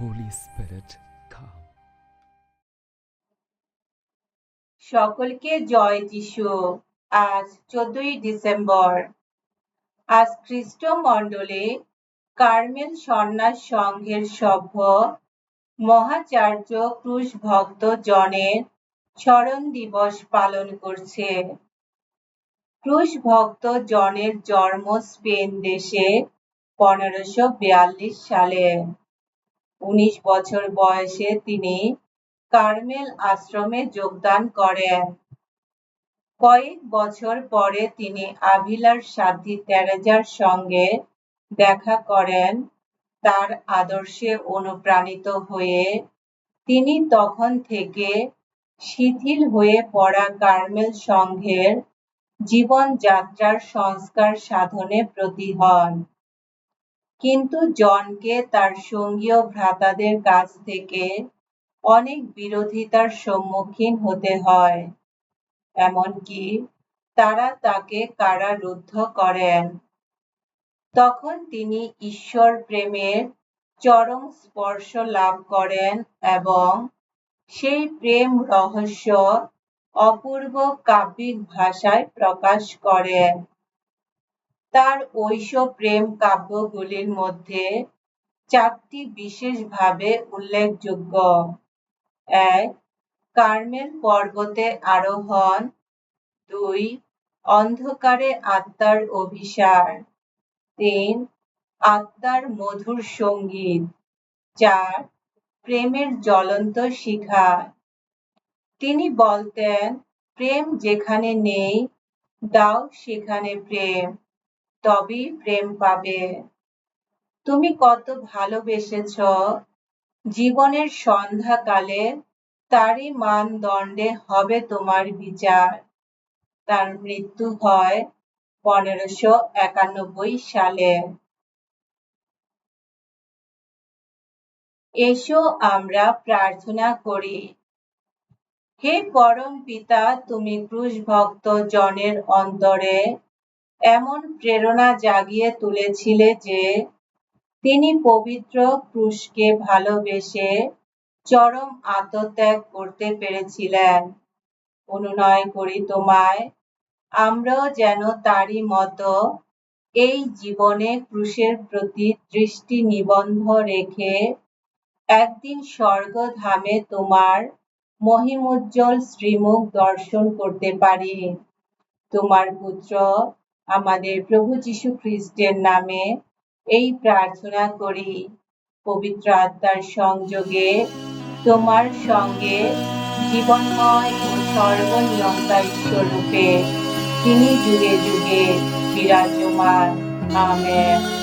Holy Spirit, come. সকলকে জয় যিশু। আজ চোদ্দই ডিসেম্বর। আজ খ্রিস্ট মণ্ডলে কার্মেল সন্ন্যাস সংঘের সভ্য মহাচার্য ক্রুশ ভক্ত জনের স্মরণ দিবস পালন করছে। ক্রুশ ভক্ত জনের জন্ম স্পেন দেশে পনেরোশো সালে। উনিশ বছর বয়সে তিনি কার্মেল আশ্রমে যোগদান করেন। কয়েক বছর পরে তিনি আভিলার সাধ্বী তেরেজার সঙ্গে দেখা করেন। তার আদর্শে অনুপ্রাণিত হয়ে তিনি তখন থেকে শিথিল হয়ে পড়া কার্মেল সংঘের জীবনযাত্রার সংস্কার সাধনে ব্রতী হন। কিন্তু জনকে তার সঙ্গীয় ভ্রাতাদের কাছ থেকে অনেক বিরোধিতার সম্মুখীন হতে হয়। এমনকি তারা তাকে কারারুদ্ধ করেন। তখন তিনি ঈশ্বর প্রেমের চরম স্পর্শ লাভ করেন এবং সেই প্রেম রহস্য অপূর্ব কাব্যিক ভাষায় প্রকাশ করেন। তার ঐশ প্রেম কাব্যগুলির মধ্যে চারটি বিশেষভাবে উল্লেখযোগ্য। এক, কার্মেল পর্বতে আরোহণ। দুই, অন্ধকারে আত্মার অভিসার। তিন, আত্মার মধুর সংগীত। চার, প্রেমের জ্বলন্ত শিখা তিনি বলতেন, প্রেম যেখানে নেই, দাও সেখানে প্রেম। তবেই প্রেম পাবে। তুমি কত ভালোবেসেছ। জীবনের সন্ধ্যাকালে তারই মানদণ্ডে হবে তোমার বিচার। তার মৃত্যু হয় পনেরোশো একানব্বই সালে। এসো আমরা প্রার্থনা করি। হে পরম পিতা তুমি ক্রুশ ভক্ত জনের অন্তরে এমন প্রেরণা জাগিয়ে তুলেছিলে যে তিনি পবিত্র ক্রুশকে ভালোবেসে চরম আত্মত্যাগ করতে পেরেছিলেন। অনুনয় করি তোমায়, আমরাও যেন তারই মতো এই জীবনে ক্রুশের প্রতি দৃষ্টি নিবন্ধ রেখে একদিন স্বর্গধামে তোমার মহিমোজ্জ্বল শ্রীমুখ দর্শন করতে পারি। তোমার পুত্র আমাদের প্রভু যীশু খ্রিস্টের নামে এই প্রার্থনা করি, পবিত্র আত্মার সংযোগে, তোমার সঙ্গে জীবনময় ও সর্বনিয়ন্তা ঈশ্বররূপে তিনি যুগে যুগে বিরাজমান। আমেন।